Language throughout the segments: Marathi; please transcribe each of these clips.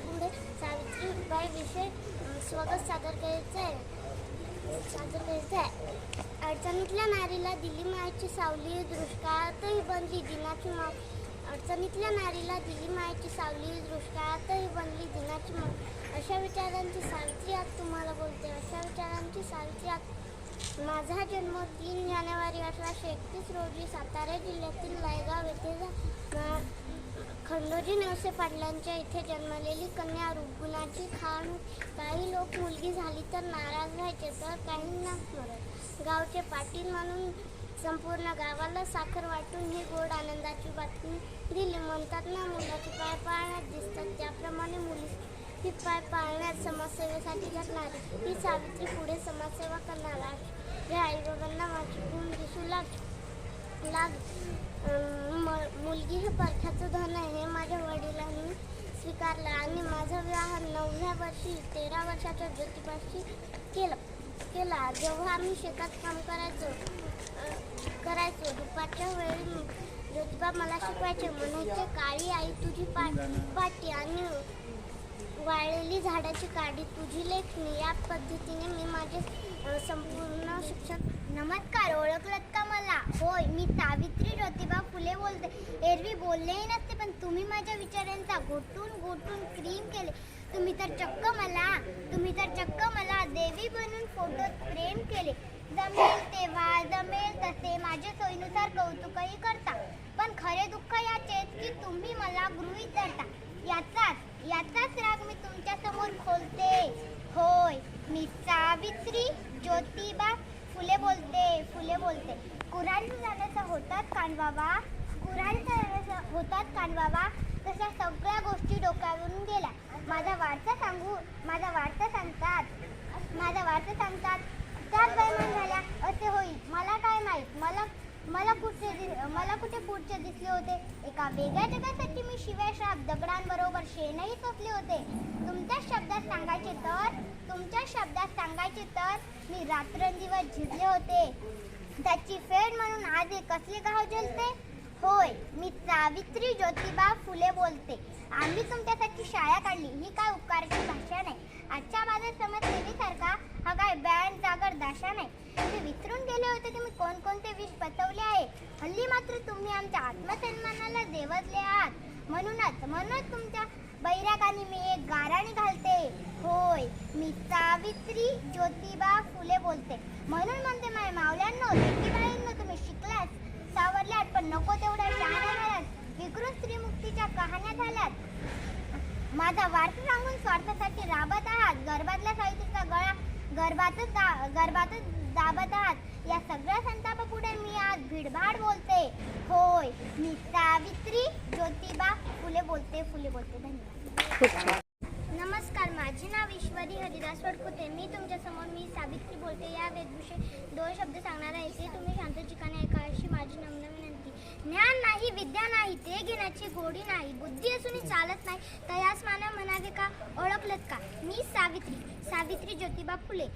पुढे सावित्रीबाई विषय स्वगत सादर करायचं आहे सादर करायचं आहे अडचणीतल्या नारीला दिली मायची सावली दृष्काळातही बनली दिनाची माव अडचणीतल्या नारीला दिली मायची सावली दृष्काळातही बनली दिनाची माव अशा विचारांची सावित्री आज तुम्हाला बोलते. अशा विचारांची सावित्री आज माझा जन्म तीन जानेवारी अठराशे एकतीस रोजी सातारा जिल्ह्यातील लायगाव येथे खंडोजी नेवसे पाटलांच्या इथे जन्मलेली कन्या रुग्णाची खाण. काही लोक मुलगी झाली तर नाराज व्हायचे तर काहींना मरत गावचे पाटील म्हणून संपूर्ण गावाला साखर वाटून ही गोड आनंदाची बातमी दिली. म्हणतात ना मुलाचे पाय पाळण्यात दिसतात. त्याप्रमाणे मुली ही पाय पाळण्यात समाजसेवेसाठी करणार ही सावित्री पुढे समाजसेवा करणार आहे. या आईबाबांना माझी गुण दिसू लागली. आपला म- मुलगी हे परख्याचं धन आहे. हे माझ्या वडिलांनी स्वीकारलं आणि माझा विवाह नवव्या वर्षी तेरा वर्षाच्या ज्योतिबाशी केलं केला. जेव्हा आम्ही शेतात काम करायचो करायचो दुपारच्या वेळी ज्योतिबा मला शिकवायचे म्हणायचे काळी आई तुझी पाठी पाटी आणि वाळलेली झाडाची काडी तुझी लेखणी. या पद्धतीने मी माझे संपूर्ण शिक्षण नमस्कार ओळखलत का मला? होय मी सावित्री ज्योतिबा फुले बोलते. एरवी बोललेही नसते पण तुम्ही माझ्या विचारांचा घोटून घोटून क्रीम केले. तुम्ही तर चक्क मला तुम्ही तर चक्क मला देवी बनून फोटोत प्रेम केले. जमेल तेव्हा जमेल तसे माझ्या सोयीनुसार कौतुकही करता. पण खरे दुःख याचेच की तुम्ही मला गृहीत धरता. याचाच याचाच राग मी तुमच्यासमोर खोलते. होय मी सावित्री ज्योतिबा फुले बोलते फुले बोलते. कुराण जाण्याचा होतात कानबाबा कुराण जाण्याचा होतात कानबाबा तशा सगळ्या गोष्टी डोक्यावरून गेल्या. माझा वारसा सांगू माझा वारसा सांगतात. माझा वारसा सांगतात त्यात बैमान झाल्या असे होईल मला काय माहीत मला मला कुठे दि- मला कुठे पुढचे दिसले होते. एका वेगळ्या जगासाठी मी शिवाय दगडांबरोबर शेणही सोसले होते. तुमच्या शब्दात सांगायचे तर तुमच्या शब्दात सांगायचे तर मी रात्रंदिवस झिजले होते. त्याची फेड म्हणून आज हे कसले गाव जलते? होय मी सावित्री ज्योतिबा फुले बोलते. आम्ही तुमच्यासाठी शाळा काढली. ही काय उपकाराची भाषा नाही. आजच्या माझ्या समज सेवेसारखा हा काय बँड जागर दाशा नाही. ते विसरून गेले होते की मी कोणकोणते विष पचवले हल्ली मात्र तुम्ही आमच्या आत्मसन्मानाला देवतले आहात. म्हणूनच म्हणूनच तुमच्या बैरागाने मी एक गाराणी घालते. होय मी सावित्री ज्योतिबा फुले बोलते. म्हणून म्हणते माझ्या मावल्यांनो ज्योतिबाईंना तुम्ही शिकलात सावरल्यात पण नको तेवढ्या शहाण्या झाल्यात विकृत स्त्रीमुक्तीच्या कहाण्या झाल्यात. माझा वार्थ सांगून स्वार्थासाठी राबत आहात. गर्भातल्या सावित्रीचा गळा गर्भातच दा, गर्भातच दाबत आहात. या सगळ्या संतापापुढे मी आज भिडभाड बोलते. होय मी सावित्री ज्योतिबा फुले बोलते फुले बोलते. धन्यवाद. नमस्कार माझे नाव ईश्वरी हरिदास वडकुते. मी तुमच्यासमोर मी सावित्री बोलते. या वेदविषयी दोन शब्द सांगणार आहे. ते तुम्ही शांत ठिकाणी ऐका अशी माझी नम्र विनंती. ज्ञान नाही विद्या नाही ते घेण्याची गोडी नाही बुद्धी असूनही चालत नाही. तयास मानव म्हणावे का ओळखलत का? मी सावित्री सावित्री ज्योतिबा फुले.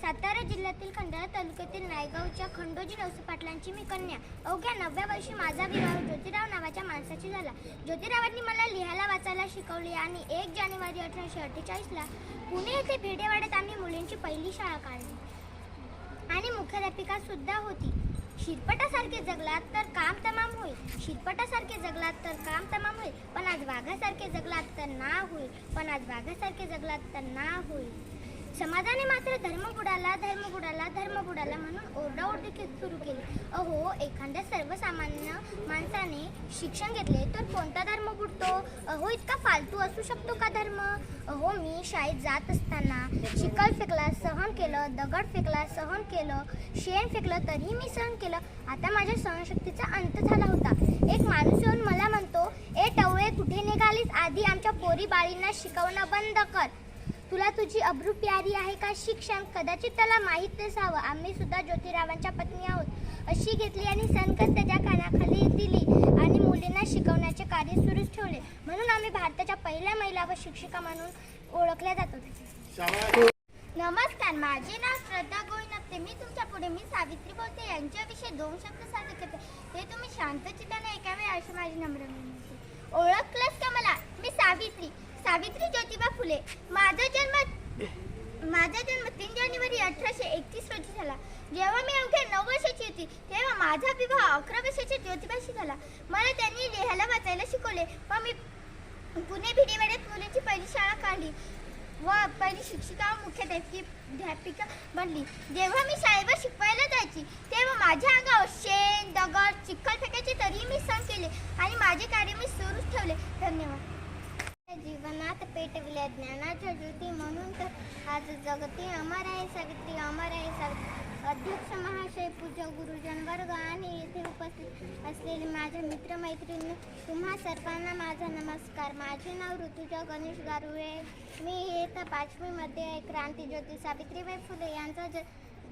सातारा जिल्ह्यातील खंडाळा तालुक्यातील नायगावच्या खंडोजी नवसे पाटलांची मी कन्या. अवघ्या नवव्या वर्षी माझा विवाह ज्योतिराव नावाच्या माणसाशी झाला. ज्योतिरावांनी मला लिहायला वाचायला शिकवले आणि एक जानेवारी अठराशे अठ्ठेचाळीसला पुणे येथे भेडेवाड्यात आम्ही मुलींची पहिली शाळा काढली. आणि मुख्याध्यापिका सुद्धा होती. शिरपटासारखे जगलात तर काम तमाम होईल. शिरपटासारखे जगलात तर काम तमाम होईल. पण आज वाघासारखे जगलात तर ना होईल. पण आज वाघासारखे जगलात तर ना होईल. समाजाने मात्र धर्म बुडाला धर्म बुडाला धर्म बुडाला म्हणून ओरडाओरडी सुरू केली. अहो एखाद्या सर्वसामान्य माणसाने शिक्षण घेतले तर कोणता धर्म बुडतो? अहो इतका फालतू असू शकतो का धर्म? अहो मी शाळेत जात असताना शिकल फेकला सहन केलं दगड फेकला सहन केलं शेण फेकलं तरीही मी सहन केलं. आता माझ्या सहनशक्तीचा अंत झाला होता. एक माणूस येऊन मला म्हणतो ए टवळे कुठे निघालीस? आधी आमच्या पोरी बाळींना शिकवणं बंद कर. तुला तुझी अब्रू प्यारी आहे का? शिक्षण कदाचित त्याला माहीत नसावं. आम्ही सुद्धा ज्योतिरावांच्या पत्नी आहोत. अशी घेतली आणि सनकस त्याच्या कानाखाली दिली आणि मुलींना शिकवण्याचे कार्य सुरूच ठेवले. म्हणून आम्ही भारताच्या पहिल्या महिला व शिक्षिका म्हणून ओळखल्या जातो. नमस्कार. माझे नाव श्रद्धा गोविंदप्ते मी तुमच्यापुढे मी सावित्री बोलते. यांच्याविषयी दोन शब्द सादर करते ते तुम्ही शांत चित्ताने ऐकावे अशी माझी नम्र विनंती. ओळखलंस का मला? मी सावित्री. सावित्री ज्योतिबा फुले. माझा जन्म माझा जन्म तीन जानेवारी अठराशे एकतीस रोजी झाला. जेव्हा मी अवघ्या नऊ वर्षाची होती तेव्हा माझा विवाह अकरा वर्षाच्या ज्योतिबाशी झाला. मला त्यांनी लिहायला वाचायला शिकवले. व मी पुणे भिडीवाड्यात मुलींची पहिली शाळा काढली व पहिली शिक्षिका मुख्याध्यापिका बनली. जेव्हा मी शाळेवर शिकवायला जायची तेव्हा माझ्या अंगावर शेण दगड चिखल फेकायचे तरीही मी सण केले आणि माझे कार्य मी सुरूच ठेवले. धन्यवाद. ज्ञानाच्या ज्योती म्हणून तर आज जगती अमर आहे सावित्री अमर आहे सावित्री अध्यक्ष महाशय पूज्य गुरुजन वर्ग आणि येथे उपस्थित असलेले माझ्या मित्रमैत्रिणी तुम्हा सर्वांना माझा नमस्कार. माझे नाव ऋतुजा गणेश गारुळे. मी इयत्ता पाचवीमध्ये आहे. क्रांतीज्योती सावित्रीबाई फुले यांचा ज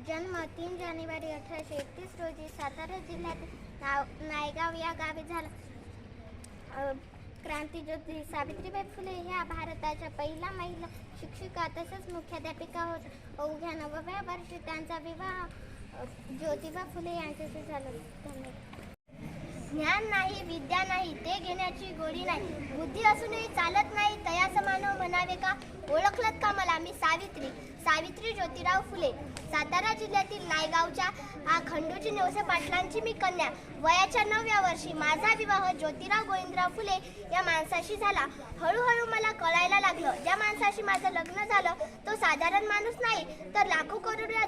जन्म तीन जानेवारी अठराशे एकतीस रोजी सातारा जिल्ह्यात नाव नायगाव या गावी झाला. क्रांतीज्योती सावित्रीबाई फुले ह्या भारताच्या पहिल्या महिला शिक्षिका तसंच मुख्याध्यापिका होत. अवघ्या नवव्या वर्षी त्यांचा विवाह ज्योतिबा फुले यांच्याशी झाला. धन्यवाद. ज्ञान नाही विद्या नाही ते घेण्याची गोडी नाही. बुद्धी असूनही चालत नाही तया मानव म्हणावे का? ओळखलत का मला? मी सावित्री सावित्री ज्योतिराव फुले. सातारा जिल्ह्यातील नायगावच्या आ, खंडोजी नेवसे पाटलांची मी कन्या. वयाच्या नवव्या वर्षी माझा विवाह ज्योतिराव गोविंदराव फुले या माणसाशी झाला. हळूहळू मला कळायला लागलं. ज्या माणसाशी माझं लग्न झालं तो साधारण माणूस नाही तर लाखो करोड या